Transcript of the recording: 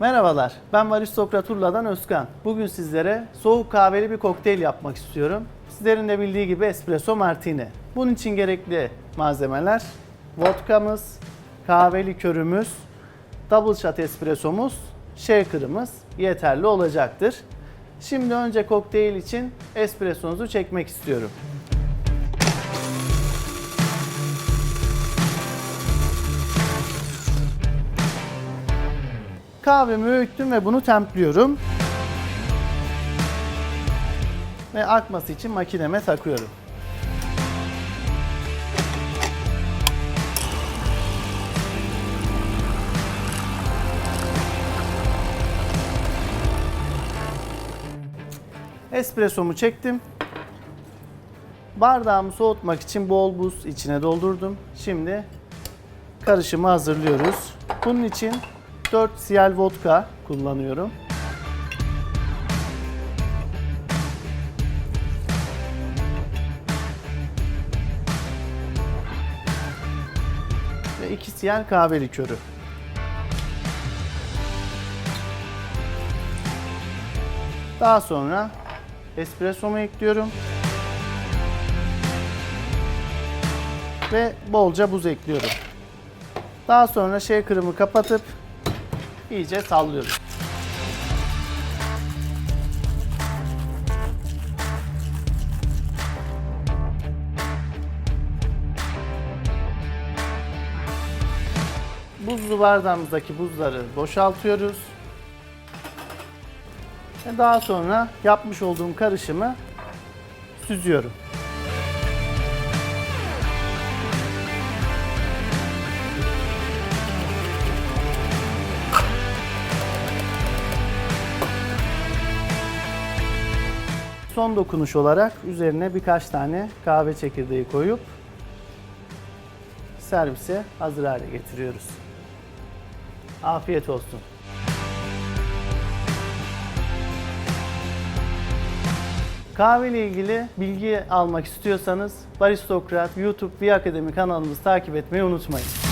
Merhabalar, ben Aristokrat Urla'dan Özkan. Bugün sizlere soğuk kahveli bir kokteyl yapmak istiyorum. Sizlerin de bildiği gibi espresso martini. Bunun için gerekli malzemeler vodkamız, kahve likörümüz, double shot espressomuz, shaker'ımız yeterli olacaktır. Şimdi önce kokteyl için espressonuzu çekmek istiyorum. Kahvemi öğüttüm ve bunu templiyorum. Ve akması için makineme takıyorum. Espressomu çektim. Bardağımı soğutmak için bol buz içine doldurdum. Şimdi karışımı hazırlıyoruz. Bunun için 4 siyal vodka kullanıyorum. Ve 2 siyal kahve likörü. Daha sonra espressomu ekliyorum. Ve bolca buz ekliyorum. Daha sonra shaker'ımı kapatıp iyice sallıyorum. Buzlu bardağımızdaki buzları boşaltıyoruz. Daha sonra yapmış olduğum karışımı süzüyorum. Son dokunuş olarak üzerine birkaç tane kahve çekirdeği koyup servise hazır hale getiriyoruz. Afiyet olsun. Kahve ile ilgili bilgi almak istiyorsanız Baristokrat YouTube ve Akademi kanalımızı takip etmeyi unutmayın.